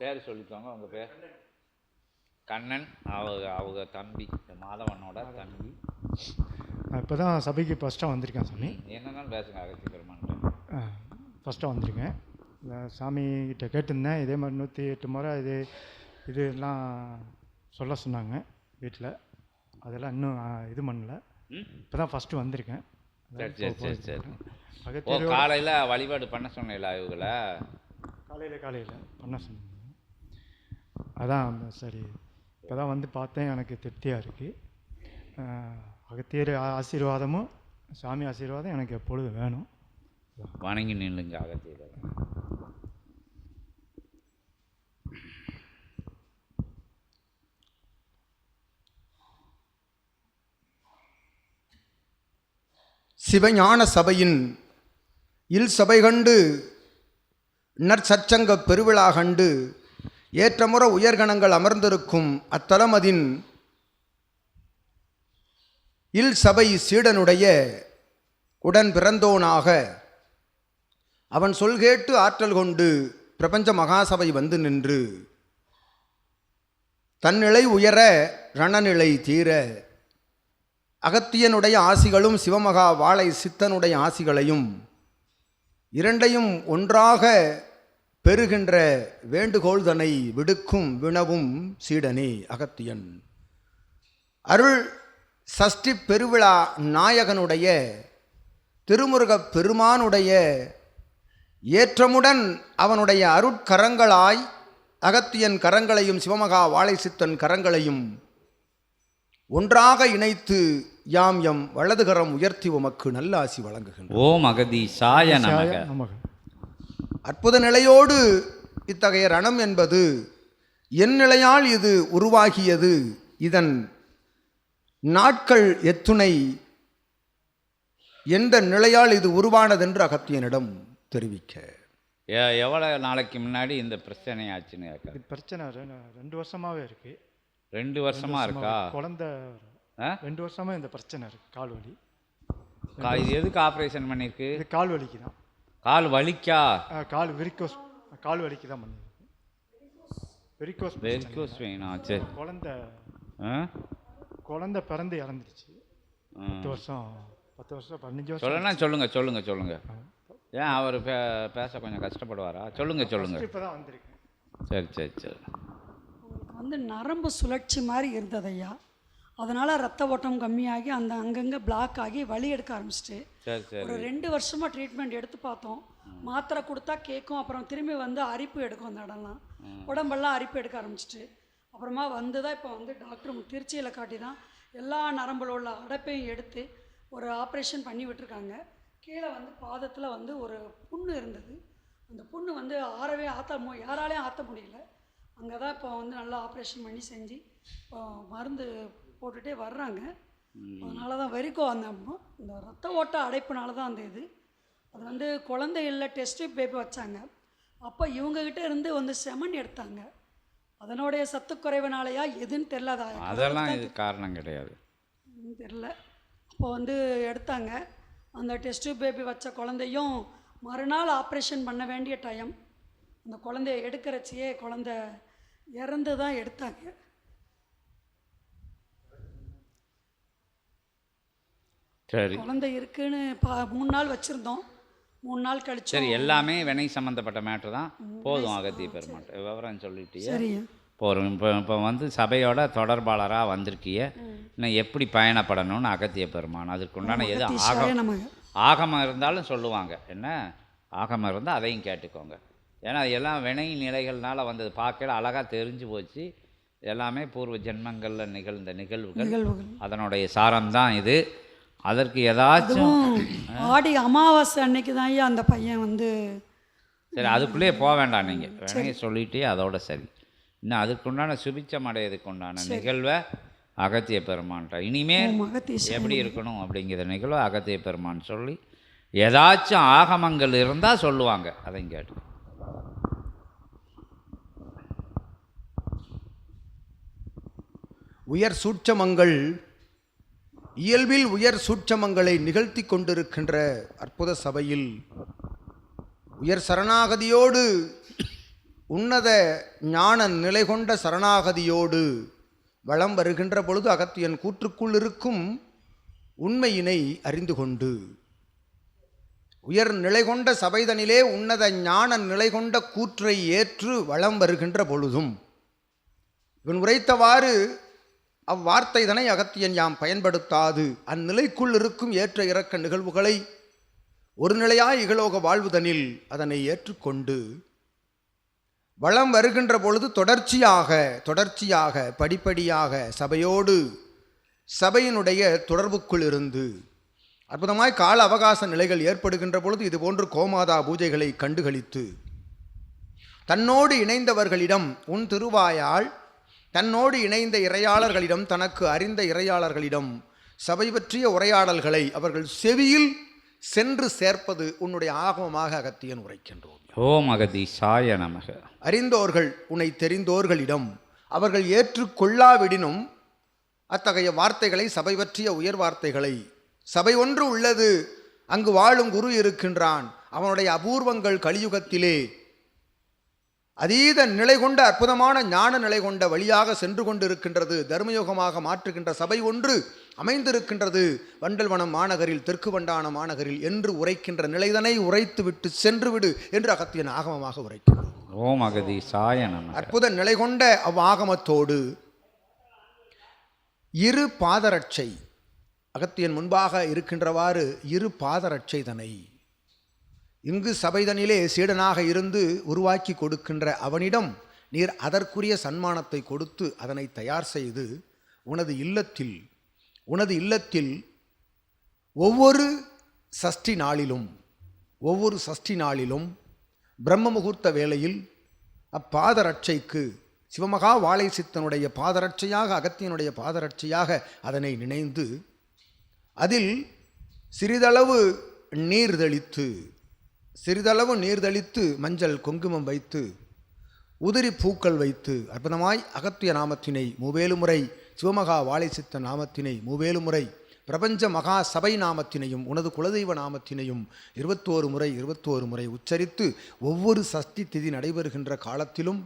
பேர் சொல்லிக்கோங்க உங்கள் பேர்? கண்ணன் அவங்க அவங்க தம்பி மாதவனோட தம்பி. நான் இப்போ தான் சபைக்கு ஃபஸ்ட்டாக வந்திருக்கேன் சாமி. என்னன்னாலும் பேசுங்க அகத்தி பெருமான்ட்ட. ஃபஸ்ட்டாக வந்திருக்கேன். இந்த சாமி கிட்ட கேட்டிருந்தேன் இதே மாதிரி நூற்றி எட்டு முறை இது இது எல்லாம் சொல்ல சொன்னாங்க வீட்டில் அதெல்லாம் இன்னும் இது பண்ணல. இப்போ தான் ஃபஸ்ட்டு வந்திருக்கேன். சரி சரி சரி சரி. காலையில் வழிபாடு பண்ண சொன்னீங்களா இவங்கள? காலையில் காலையில் பண்ண சொன்னாங்க. அதான் சரி இப்போ தான் வந்து பார்த்தேன் எனக்கு திருப்தியாக இருக்குது அகத்தியர் ஆ- ஆசீர்வாதமும் சாமி ஆசீர்வாதம் எனக்கு எப்பொழுதும் வேணும்? வணங்கி நில்லுங்க அகத்தியில் சிவஞான சபையின் இல் சபை கண்டு நற்சச்சங்க பெருவிழா கண்டு ஏற்றமுற உயர்கணங்கள் அமர்ந்திருக்கும் அத்தலமதின் இல் சபை சீடனுடைய உடன் பிறந்தோனாக. அவன் சொல் கேட்டு ஆற்றல் கொண்டு பிரபஞ்ச மகாசபை வந்து நின்று. தன்னிலை உயர ரணநிலை தீர. அகத்தியனுடைய ஆசிகளும் சிவமகா வாழை சித்தனுடைய ஆசிகளையும் இரண்டையும் ஒன்றாக பெறுகின்ற வேண்டுகோள்தனை விடுக்கும் வினவும் சீடனே அகத்தியன். அருள் சஷ்டி பெருவிழா நாயகனுடைய திருமுருகப் பெருமானுடைய ஏற்றமுடன் அவனுடைய அருட்கரங்களாய் அகத்தியன் கரங்களையும் சிவமகா வாழை சித்தன் கரங்களையும் ஒன்றாக இணைத்து யாம் எம் வலதுகரம் உயர்த்தி உமக்கு நல்ல ஆசி வழங்குகின்றோம். ஓம் அகதி சாய நமக. அற்புத நிலையோடு இத்தகைய ரணம் என்பது என் நிலையால் இது உருவாகியது. இதன் நாட்கள் எத்துணை எந்த நிலையால் இது உருவானதென்று அகத்தியனிடம் தெரிவிக்க. எவ்வளோ நாளைக்கு முன்னாடி இந்த பிரச்சனை ஆச்சுன்னு கேட்க. இது பிரச்சனை ரெண்டு வருஷமாவே இருக்கு. ரெண்டு வருஷமா இருக்கா? குழந்தை ஆ? ரெண்டு வருஷமா இந்த பிரச்சனை இருக்கு கால் வலி. இது எதுக்கு ஆப்ரேஷன் பண்ணியிருக்கு? இது கால் வலிக்கு தான் கால் வலிக்கா? ஆ, கால் விரிக்கோஸ் கால் வலிக்கு தான் பண்ணிருக்கு வெரிகோஸ் வெரிகோஸ் வேணா சரி. குழந்தை? குழந்தை பிறந்து இறந்துருச்சு. பத்து வருஷம் பத்து வருஷம் பதினஞ்சு வருஷம் சொல்லனா சொல்லுங்க சொல்லுங்க சொல்லுங்க. ஏன் அவர் பே பேச கொஞ்சம் கஷ்டப்படுவாரா? சொல்லுங்க சொல்லுங்க. இப்போ தான் வந்திருக்கேன். சரி சரி சரி. வந்து நரம்பு சுழற்சி மாதிரி இருந்தது ஐயா. அதனால் ரத்த ஓட்டம் கம்மியாகி அந்த அங்கங்கே பிளாக் ஆகி வலி எடுக்க ஆரம்பிச்சிட்டு. ஒரு ரெண்டு வருஷமாக ட்ரீட்மெண்ட் எடுத்து பார்த்தோம். மாத்திரை கொடுத்தா கேட்கும் அப்புறம் திரும்பி வந்து அரிப்பு எடுக்கும் அந்த இடம்லாம். உடம்பெல்லாம் அரிப்பு எடுக்க ஆரம்பிச்சிட்டு. அப்புறமா வந்து தான் இப்போ வந்து டாக்டர் திருச்சியில் காட்டி தான் எல்லா நரம்பில் உள்ள அடைப்பையும் எடுத்து ஒரு ஆப்ரேஷன் பண்ணி விட்டுருக்காங்க. கீழே வந்து பாதத்தில் வந்து ஒரு புண்ணு இருந்தது. அந்த புண்ணு வந்து ஆறவே ஆற்ற மு யாராலையும் ஆற்ற முடியல. அங்கே தான் இப்போ வந்து நல்லா ஆப்ரேஷன் பண்ணி செஞ்சு இப்போ மருந்து போட்டுகிட்டே வர்றாங்க. அதனால தான் வெறிக்கோ அந்த இந்த ரத்த ஓட்ட அடைப்புனால தான் அந்த இது. அது வந்து குழந்தை இல்லை டெஸ்ட் பேபி வச்சாங்க. அப்போ இவங்ககிட்ட இருந்து வந்து செமன் எடுத்தாங்க. அதனுடைய சத்துக்குறைவுனாலயா எதுன்னு தெரில அது அதெல்லாம் இது காரணம் கிடையாது. தெரில அப்போ வந்து எடுத்தாங்க. அந்த டெஸ்ட் பேபி வச்ச குழந்தையும் மறுநாள் ஆப்ரேஷன் பண்ண வேண்டிய டைம் அந்த குழந்தைய எடுக்கிறச்சியே குழந்தை இறந்து தான் எடுத்தாங்க. சரி. குழந்தை இருக்குன்னு பா மூணு நாள் வச்சுருந்தோம். மூணு நாள் கழிச்சு சரி எல்லாமே வினை சம்மந்தப்பட்ட மேட்ரு தான். போதும் அகத்திய பெருமாட்ட விவரம் சொல்லிட்டியே. சரியா போகிறோம் இப்போ இப்போ வந்து சபையோட தொடர்பாளராக வந்திருக்கிய இன்னும் எப்படி பயணப்படணும்னு அகத்திய பெருமான். அதுக்குண்டான எது ஆக அகத்தீசாய நமக ஆகமம் இருந்தாலும் சொல்லுவாங்க. என்ன? ஆகமம் இருந்தால் அதையும் கேட்டுக்கோங்க. ஏன்னா எல்லாம் வினை நிலைகள்னால வந்தது. பார்க்கல அழகாக தெரிஞ்சு போச்சு. எல்லாமே பூர்வ ஜென்மங்களில் நிகழ்ந்த நிகழ்வுகள். அதனுடைய சாரம்தான் இது. அதற்கு ஏதாச்சும் ஆடி அமாவாசை அன்னைக்கு தான் ஐயா அந்த பையன் வந்து சரி அதுக்குள்ளேயே போக வேண்டாம் நீங்கள் வினையை சொல்லிட்டே அதோட சரி. இன்னும் அதுக்குண்டான சுபிச்சம் அடையதுக்கு உண்டான நிகழ்வை அகத்திய பெருமான்ட்ட இனிமே ஓம் அகத்தீசாய எப்படி இருக்கணும் அப்படிங்கிற நிகழ்வை அகத்திய பெருமான் சொல்லி ஏதாச்சும் ஆகமங்கள் இருந்தால் சொல்லுவாங்க. அதையும் கேட்டு உயர் சூட்சமங்கள் இயல்பில் உயர் சூட்சமங்களை நிகழ்த்தி கொண்டிருக்கின்ற அற்புத சபையில் உயர் சரணாகதியோடு உன்னத ஞான நிலை கொண்ட சரணாகதியோடு வளம் வருகின்ற பொழுது அகத்தியன் கூற்றுக்குள் இருக்கும் உண்மையினை அறிந்து கொண்டு. உயர் நிலை கொண்ட சபைதனிலே உன்னத ஞான நிலை கொண்ட கூற்றை ஏற்று வளம் வருகின்ற பொழுதும் இவன் உரைத்தவாறு அவ்வார்த்தை தனை அகத்தியன் யாம் பயன்படுத்தாது. அந்நிலைக்குள் இருக்கும் ஏற்ற இறக்க நிகழ்வுகளை ஒரு நிலையாய் இகலோக வாழ்வுதனில் அதனை ஏற்றுக்கொண்டு வளம் வருகின்ற பொழுது தொடர்ச்சியாக தொடர்ச்சியாக படிப்படியாக சபையோடு சபையினுடைய தொடர்புக்குள் இருந்து அற்புதமாய் கால அவகாச நிலைகள் ஏற்படுகின்ற பொழுது இதுபோன்று கோமாதா பூஜைகளை கண்டுகளித்து தன்னோடு இணைந்தவர்களிடம் உன் திருவாயால் தன்னோடு இணைந்த இறையாளர்களிடம் தனக்கு அறிந்த இறையாளர்களிடம் சபை பற்றிய உரையாடல்களை அவர்கள் செவியில் சென்று சேர்ப்பது உன்னுடைய ஆகமமாக அகத்தியன் உரைக்கின்றோம் ஓம் அகதீஷாய நமக. அறிந்தோர்கள் உன்னை தெரிந்தோர்களிடம் அவர்கள் ஏற்றுக்கொள்ளாவிடினும் அத்தகைய வார்த்தைகளை சபை பற்றிய உயர் வார்த்தைகளை சபை ஒன்று உள்ளது அங்கு வாழும் குரு இருக்கின்றான் அவனுடைய அபூர்வங்கள் கலியுகத்திலே அதீத நிலை கொண்ட அற்புதமான ஞான நிலை கொண்ட வழியாக சென்று கொண்டிருக்கின்றது. தர்மயுகமாக மாற்றுகின்ற சபை ஒன்று அமைந்திருக்கின்றது. வண்டல்வனம் மாநகரில் தெற்கு வண்டான மாநகரில் என்று உரைக்கின்ற நிலைதனை உரைத்து விட்டு சென்று விடு என்று அகத்தியன் ஆகமமாக உரைக்கின்றோம் ஓம் நமக. அற்புத நிலை கொண்ட அவ்வாகமத்தோடு இரு பாதரட்சை அகத்தியன் முன்பாக இருக்கின்றவாறு இரு பாதரட்சை தனை இங்கு சபைதனிலே சீடனாக இருந்து உருவாக்கி கொடுக்கின்ற அவனிடம் நீர் அதற்குரிய சன்மானத்தை கொடுத்து அதனை தயார் செய்து உனது இல்லத்தில் உனது இல்லத்தில் ஒவ்வொரு சஷ்டி நாளிலும் ஒவ்வொரு சஷ்டி நாளிலும் பிரம்ம முகூர்த்த வேளையில் அப்பாதரட்சைக்கு சிவமகா வாழை சித்தனுடைய பாதரட்சையாக அகத்தியனுடைய பாதரட்சையாக அதனை நினைந்து அதில் சிறிதளவு நீர் தெளித்து சிறிதளவு நீர் தெளித்து மஞ்சள் குங்குமம் வைத்து உதிரி பூக்கள் வைத்து அற்புதமாய் அகத்திய நாமத்தினை மூவேலு முறை சிவமகா வாழைசித்த நாமத்தினை மூவேலு முறை பிரபஞ்ச மகா சபை நாமத்தினையும் உனது குலதெய்வ நாமத்தினையும் இருபத்தோரு முறை இருபத்தோரு முறை உச்சரித்து ஒவ்வொரு சஷ்டி திதி நடைபெறுகின்ற காலத்திலும்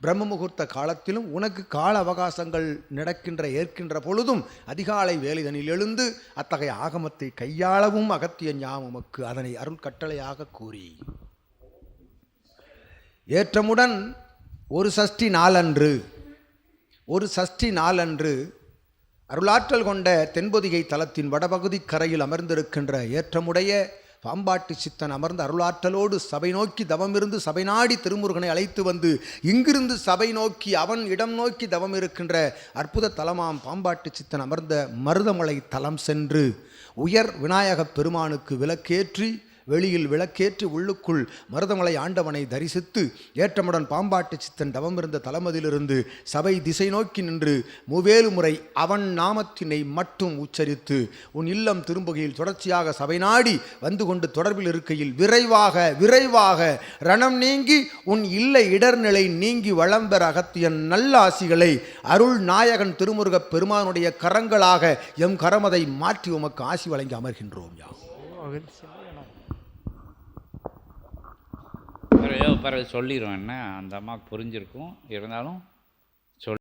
பிரம்ம முகூர்த்த காலத்திலும் உனக்கு கால அவகாசங்கள் நடக்கின்ற ஏற்கின்ற பொழுதும் அதிகாலை வேலைதனில் எழுந்து அத்தகைய ஆகமத்தை கையாளவும் அகத்திய ஞாபகமக்கு அதனை அருள் கட்டளையாக கூறி. ஏற்றமுடன் ஒரு சஷ்டி நாளன்று ஒரு சஷ்டி நாளன்று அருளாற்றல் கொண்ட தென்பொதிகை தலத்தின் வடபகுதி கரையில் அமர்ந்திருக்கின்ற ஏற்றமுடைய பாம்பாட்டு சித்தன் அமர்ந்த அருளாற்றலோடு சபை நோக்கி தவமிருந்து சபை நாடி திருமுருகனை அழைத்து வந்து இங்கிருந்து சபை நோக்கி அவன் இடம் நோக்கி தவம் இருக்கின்ற அற்புத தலமாம் பாம்பாட்டு சித்தன் அமர்ந்த மருதமலை தலம் சென்று உயர் விநாயகப் பெருமானுக்கு விளக்கேற்றி வெளியில் விளக்கேற்றி உள்ளுக்குள் மருதமலை ஆண்டவனை தரிசித்து ஏற்றமுடன் பாம்பாட்டு சித்தன் தவமிருந்த தலமதிலிருந்து சபை திசை நோக்கி நின்று மூவேலு முறை அவன் நாமத்தினை மட்டும் உச்சரித்து உன் இல்லம் திரும்புகையில் தொடர்ச்சியாக சபை நாடி வந்து கொண்டு தொடர்பில் இருக்கையில் விரைவாக விரைவாக ரணம் நீங்கி உன் இல்ல இடர்நிலை நீங்கி வளம் பெற அகத்தியன் நல்ல ஆசிகளை அருள் நாயகன் திருமுருகப் பெருமானுடைய கரங்களாக எம் கரமதை மாற்றி உமக்கு ஆசி வழங்கி அமர்கின்றோம் யா பிறகு பிறகு சொல்லிடுவேன் என்ன அந்த அம்மாவுக்கு புரிஞ்சிருக்கும். இருந்தாலும்